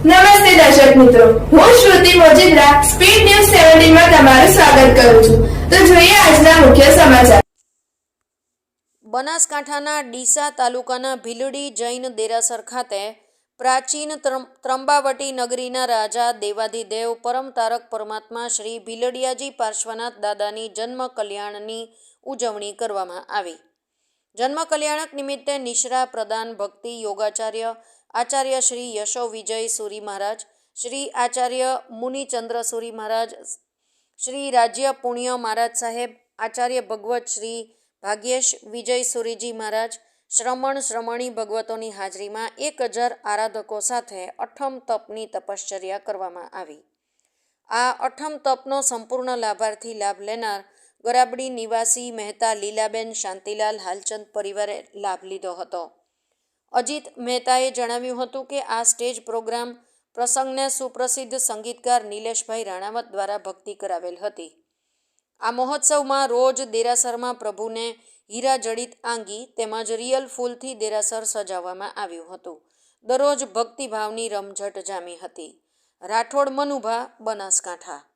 નમસ્તે દર્શક મિત્રો. હું શ્રુતિ મોજીદ્રા સ્પીડ ન્યૂઝ સેવન્ટીનમાં તમારું સ્વાગત કરું છું. તો જોઈએ આજના મુખ્ય સમાચાર. બનાસકાંઠાના ડીસા તાલુકાના ભીલડી જૈન દેરાસર ખાતે પ્રાચીન ત્રંબાવટી નગરીના રાજા દેવાધિદેવ પરમ તારક પરમાત્મા શ્રી ભીલડિયાજી પાર્શ્વનાથ દાદાની જન્મ કલ્યાણની ઉજવણી કરવામાં આવી. જન્મ કલ્યાણક નિમિત્તે નિશ્રા પ્રદાન ભક્તિ યોગાચાર્ય આચાર્ય શ્રી યશો વિજય સુરી મહારાજ, શ્રી આચાર્ય મુનિચંદ્ર સુરી મહારાજ, શ્રી રાજ્ય પુણ્ય મહારાજ સાહેબ, આચાર્ય ભગવત શ્રી ભાગ્યેશ વિજય સુરીજી મહારાજ, શ્રમણ શ્રમણી ભગવતોની હાજરીમાં એક હજાર આરાધકો સાથે અઠમ તપની તપશ્ચર્યા કરવામાં આવી. આ અઠમ તપનો સંપૂર્ણ લાભાર્થી લાભ લેનાર ગરાબડી નિવાસી મહેતા લીલાબેન શાંતિલાલ હાલચંદ પરિવારે લાભ લીધો હતો. અજીત મહેતાએ જણાવ્યું હતું કે આ સ્ટેજ પ્રોગ્રામ પ્રસંગને સુપ્રસિદ્ધ સંગીતકાર નિલેશભાઈ રાણાવત દ્વારા ભક્તિ કરાવેલ હતી. આ મહોત્સવમાં રોજ દેરાસરમાં પ્રભુને હીરા જડિત આંગી તેમજ રિયલ ફૂલથી દેરાસર સજાવવામાં આવ્યું હતું. દરરોજ ભક્તિભાવની રમઝટ જામી હતી. રાઠોડ મનુભા, બનાસકાંઠા.